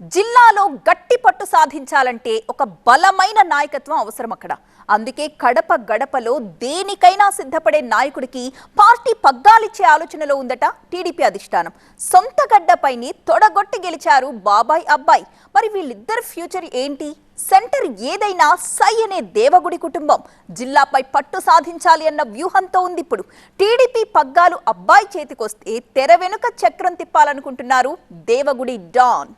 జిల్లాలో గట్టి పట్టు సాధించాలంటే ఒక బలమైన నాయకత్వం అవసరం అక్కడ. అందుకే కడప గడపలో దేనికైనా సిద్ధపడే నాయకుడికి పార్టీ పగ్గాలిచ్చే ఆలోచనలో ఉందట టీడీపీ అధిష్టానం. సొంత గడ్డపైని తొడగొట్టి గెలిచారు బాబాయ్ అబ్బాయి. మరి వీళ్ళిద్దరి ఫ్యూచర్ ఏంటి? సెంటర్ ఏదైనా సై అనే దేవగుడి కుటుంబం జిల్లాపై పట్టు సాధించాలి అన్న వ్యూహంతో ఉంది ఇప్పుడు. టీడీపీ పగ్గాలు అబ్బాయి చేతికొస్తే తెర వెనుక చక్రం తిప్పాలనుకుంటున్నారు దేవగుడి డాన్.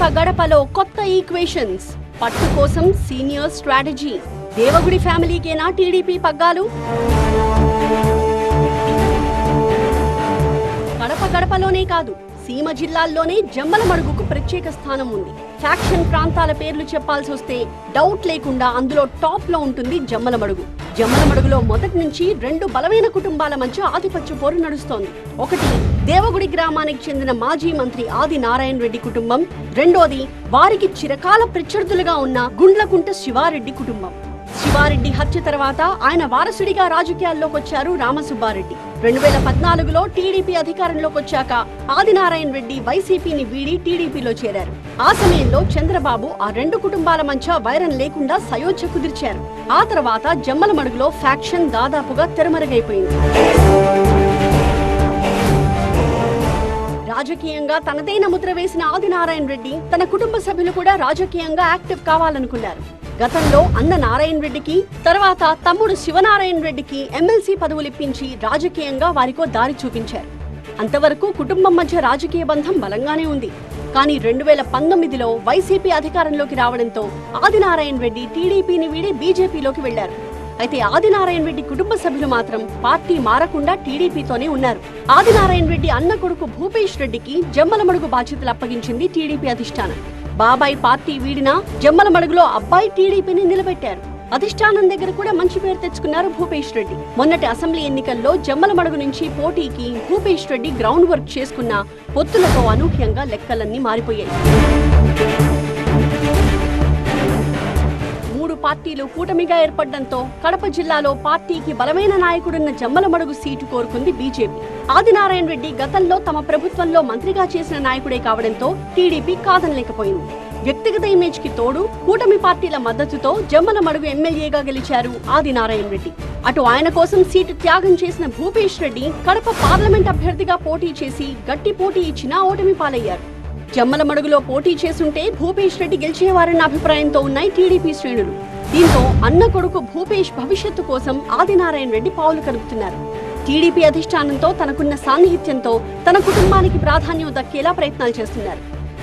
గడప గడపలో కొత్త ఈక్వేషన్స్ పట్టు కోసం సీనియర్ స్ట్రాటజీ దేవగుడి ఫ్యామిలీకేనా టీడీపీ పగ్గాలు? కడప గడపలోనే కాదు సీమ జిల్లాల్లోనే జమ్మల మడుగుకు ప్రత్యేక స్థానం ఉంది. ఫ్యాక్షన్ ప్రాంతాల పేర్లు చెప్పాల్సి వస్తే డౌట్ లేకుండా అందులో టాప్లో ఉంటుంది జమ్మలమడుగు. జమ్మలమడుగులో మొదటి నుంచి రెండు బలమైన కుటుంబాల మధ్య ఆధిపత్య పోరు నడుస్తోంది. ఒకటి దేవగుడి గ్రామానికి చెందిన మాజీ మంత్రి ఆది నారాయణ రెడ్డి కుటుంబం. రెండోది వారికి చిరకాల ప్రత్యర్థులుగా ఉన్న గుండ్లకుంట శివారెడ్డి కుటుంబం. శివారెడ్డి హత్య తర్వాత ఆయన వారసుడిగా రాజకీయాల్లోకి వచ్చారు రామసుబ్బారెడ్డి. రెండు వేల పద్నాలుగులో టీడీపీ అధికారంలోకి వచ్చాక ఆదినారాయణ రెడ్డి వైసీపీని వీడి టీడీపీలో చేరారు. ఆ సమయంలో చంద్రబాబు ఆ రెండు కుటుంబాల మధ్య వైరం లేకుండా సయోధ్య కుదిర్చారు. ఆ తర్వాత జమ్మలమడుగులో ఫ్యాక్షన్ దాదాపుగా తెరమరుగైపోయింది. రాజకీయంగా తనదైన ముద్ర వేసిన ఆదినారాయణ రెడ్డి తన కుటుంబ సభ్యులు కూడా రాజకీయంగా యాక్టివ్ కావాలనుకున్నారు. గతంలో అన్న నారాయణ రెడ్డికి తర్వాత తమ్ముడు శివనారాయణ రెడ్డికి ఎమ్మెల్సీ పదవులు ఇప్పించి రాజకీయంగా వారికో దారి చూపించారు. అంతవరకు కుటుంబం మధ్య రాజకీయ బంధం బలంగానే ఉంది. కానీ రెండు వేల పంతొమ్మిదిలో వైసీపీ అధికారంలోకి రావడంతో ఆదినారాయణ రెడ్డి టీడీపీని వీడి బీజేపీలోకి వెళ్ళారు అయితే ఆదినారాయణ రెడ్డి కుటుంబ సభ్యులు మాత్రం పార్టీ మారకుండా టీడీపీతోనే ఉన్నారు. ఆదినారాయణ రెడ్డి అన్న కొడుకు భూపేష్ రెడ్డికి జమ్మలమడుగు బాధ్యతలు అప్పగించింది టీడీపీ అధిష్టానం. బాబాయ్ పార్టీ వీడిన జమ్మలమడుగులో అబ్బాయి టీడీపీని నిలబెట్టారు. అధిష్టానం దగ్గర కూడా మంచి పేరు తెచ్చుకున్నారు భూపేష్ రెడ్డి. మొన్నటి అసెంబ్లీ ఎన్నికల్లో జమ్మలమడుగు నుంచి పోటీకి భూపేష్ రెడ్డి గ్రౌండ్ వర్క్ చేసుకున్న పొత్తులతో అనూహ్యంగా లెక్కలన్నీ మారిపోయాయి. పార్టీలు కూటమిగా ఏర్పడడంతో కడప జిల్లాలో పార్టీకి బలమైన నాయకుడున్న జమ్మలమడుగు సీటు కోరుకుంది బీజేపీ. ఆదినారాయణ రెడ్డి గతంలో తమ ప్రభుత్వంలో మంత్రిగా చేసిన నాయకుడే కావడంతో టీడీపీ కాదనలేకపోయింది. వ్యక్తిగత ఇమేజ్కి తోడు కూటమి పార్టీల మద్దతుతో జమ్మలమడుగు ఎమ్మెల్యేగా గెలిచారు ఆదినారాయణ రెడ్డి. అటు ఆయన కోసం సీటు త్యాగం చేసిన భూపేష్ రెడ్డి కడప పార్లమెంట్ అభ్యర్థిగా పోటీ చేసి గట్టి పోటీ ఇచ్చినా ఓటమి పాలయ్యారు. జమ్మల మడుగులో పోటీ చేసుంటే భూపేష్ రెడ్డి గెలిచేవారన్న అభిప్రాయంతో ఉన్నాయి టీడీపీ శ్రేణులు. దీంతో అన్న కొడుకు భూపేష్ భవిష్యత్తు కోసం ఆదినారాయణ రెడ్డి పావులు కలుపుతున్నారు టీడీపీ అధిష్టానంతో తనకున్న సాన్నిహిత్యంతో తన కుటుంబానికి ప్రాధాన్యం దక్కేలా ప్రయత్నాలు చేస్తున్నారు.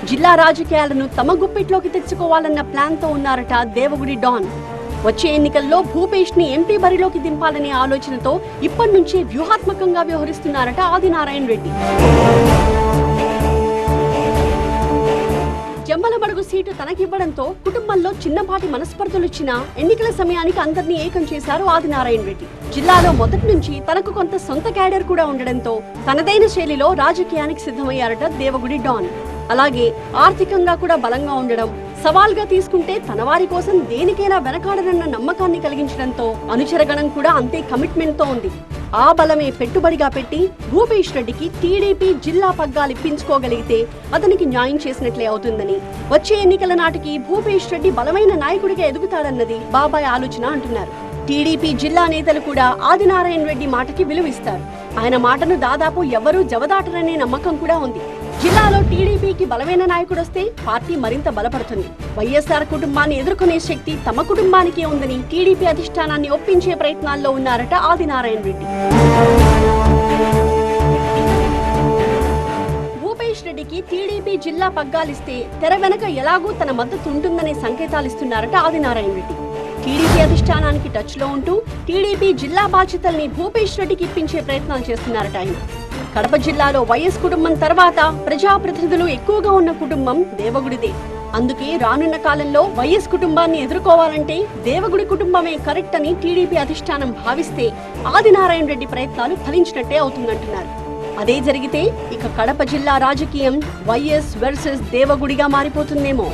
జిల్లా రాజకీయాలను తమ గుప్పిట్లోకి తెచ్చుకోవాలన్న ప్లాన్తో ఉన్నారట దేవగుడి డాన్. వచ్చే ఎన్నికల్లో భూపేష్ని ఎంపీ బరిలోకి దింపాలనే ఆలోచనతో ఇప్పటి నుంచే వ్యూహాత్మకంగా వ్యవహరిస్తున్నారట ఆదినారాయణ రెడ్డి. జమ్మలమడుగు సీటు తనకివ్వడంతో కుటుంబంలో చిన్నపాటి మనస్పర్ధలొచ్చినా ఎన్నికల సమయానికి అందరినీ ఏకం చేశారు ఆదినారాయణ రెడ్డి. జిల్లాలో మొదటి నుంచి తనకు కొంత సొంత క్యాడర్ కూడా ఉండడంతో తనదైన శైలిలో రాజకీయానికి సిద్ధమయ్యారట దేవగుడి డాన్. అలాగే ఆర్థికంగా కూడా బలంగా ఉండడం సవాల్గా తీసుకుంటే తన వారి కోసం దేనికైనా వెనకాడనన్న నమ్మకాన్ని కలిగించడంతో అనుచరగణం కూడా అంతే కమిట్మెంట్తో ఉంది. ఆ బలమే పెట్టుబడిగా పెట్టి భూపేష్ రెడ్డికి టీడీపీ జిల్లా పగ్గాలు ఇప్పించుకోగలిగితే అతనికి న్యాయం చేసినట్లే అవుతుందని. వచ్చే ఎన్నికల నాటికి భూపేష్ రెడ్డి బలమైన నాయకుడిగా ఎదుగుతాడన్నది బాబాయ్ ఆలోచన అంటున్నారు. టీడీపీ జిల్లా నేతలు కూడా ఆదినారాయణ రెడ్డి మాటకి విలువిస్తారు. ఆయన మాటను దాదాపు ఎవరూ జవదాటరనే నమ్మకం కూడా ఉంది. జిల్లాలో టీడీపీకి బలమైన నాయకుడు వస్తే పార్టీ మరింత బలపడుతుంది. వైఎస్ఆర్ కుటుంబాన్ని ఎదుర్కొనే శక్తి తమ కుటుంబానికే ఉందని టీడీపీ అధిష్టానాన్ని ఒప్పించే ప్రయత్నాల్లో ఉన్నారట ఆదినారాయణ రెడ్డి. భూపేష్ రెడ్డికి టీడీపీ జిల్లా పగ్గాలిస్తే తెర వెనక ఎలాగూ తన మద్దతు ఉంటుందనే సంకేతాలు ఇస్తున్నారట ఆదినారాయణ రెడ్డి. టీడీపీ అధిష్టానానికి టచ్లో ఉంటూ టీడీపీ జిల్లా బాధ్యతల్ని భూపేష్ రెడ్డికి ఇప్పించే ప్రయత్నాలు చేస్తున్నారట ఆయన. కడప జిల్లాలో వైఎస్ కుటుంబం తర్వాత ప్రజాప్రతినిధులు ఎక్కువగా ఉన్న కుటుంబం దేవగుడిదే. అందుకే రానున్న కాలంలో వైఎస్ కుటుంబాన్ని ఎదుర్కోవాలంటే దేవగుడి కుటుంబమే కరెక్ట్ అని టీడీపీ అధిష్టానం భావిస్తే ఆదినారాయణ రెడ్డి ప్రయత్నాలు ఫలించినట్టే అవుతుందంటున్నారు. అదే జరిగితే ఇక కడప జిల్లా రాజకీయం వైఎస్ వర్సెస్ దేవగుడిగా మారిపోతుందేమో.